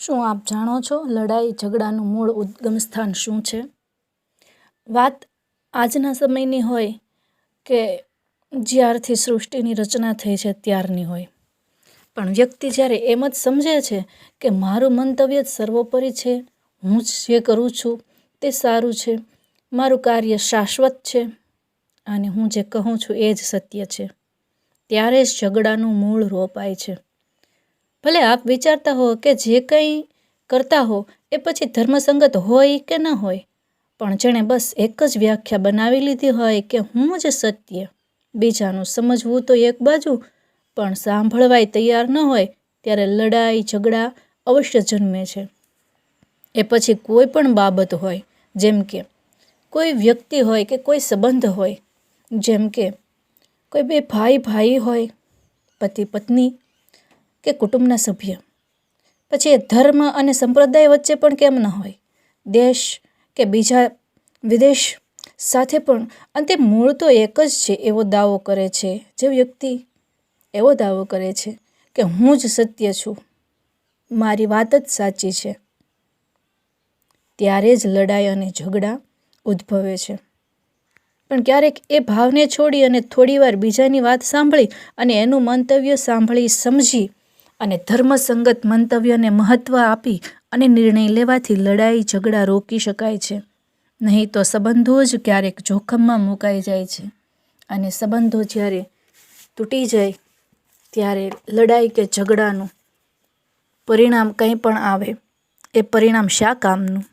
શું આપ જાણો છો લડાઈ ઝઘડાનું મૂળ ઉદ્ગમ સ્થાન શું છે? વાત આજના સમયની હોય કે જ્યારથી સૃષ્ટિની રચના થઈ છે ત્યારની હોય. પણ વ્યક્તિ જ્યારે એમ જ સમજે છે કે મારું મંતવ્ય જ સર્વોપરી છે, હું જ જે કરું છું તે સારું છે, મારું કાર્ય શાશ્વત છે અને હું જે કહું છું એ જ સત્ય છે, ત્યારે જ ઝઘડાનું મૂળ રોપાય છે. ભલે આપ વિચારતા હો કે જે કંઈ કરતા હો, એ પછી ધર્મસંગત હોય કે ન હોય. પણ જેણે બસ એક જ વ્યાખ્યા બનાવી લીધી હોય કે હું જ સત્ય. બીજાનું સમજવું તો એક બાજુ, પણ સાંભળવાય તૈયાર ન હોય ત્યારે લડાઈ, ઝઘડા અવશ્ય જન્મે છે. એ પછી કોઈ પણ બાબત હોય, જેમ કે કોઈ વ્યક્તિ હોય કે કોઈ સંબંધ હોય, જેમ કે કોઈ બે ભાઈ ભાઈ હોય પતિ પત્ની કે કુટુંબના સભ્ય. પછી ધર્મ અને સંપ્રદાય વચ્ચે પણ કેમ ન હોય? દેશ કે બીજા વિદેશ સાથે પણ અંતે મૂળ તો એક જ છે, એવો દાવો કરે છે જે વ્યક્તિ એવો દાવો કરે છે કે હું જ સત્ય છું, મારી વાત જ સાચી છે. ત્યારે જ લડાઈ અને ઝઘડા ઉદ્ભવે છે. પણ ક્યારેક એ ભાવને છોડી અને થોડીવાર બીજાની વાત સાંભળી અને એનું મંતવ્ય સાંભળી સમજી અને ધર્મસંગત મંતવ્યને મહત્ત્વ આપી અને નિર્ણય લેવાથી લડાઈ ઝઘડા રોકી શકાય છે. નહીં તો સંબંધો જ ક્યારેક જોખમમાં મુકાઈ જાય છે. અને સંબંધો જ્યારે તૂટી જાય, ત્યારે લડાઈ કે ઝઘડાનું પરિણામ કંઈ પણ આવે, એ પરિણામ શા કામનું?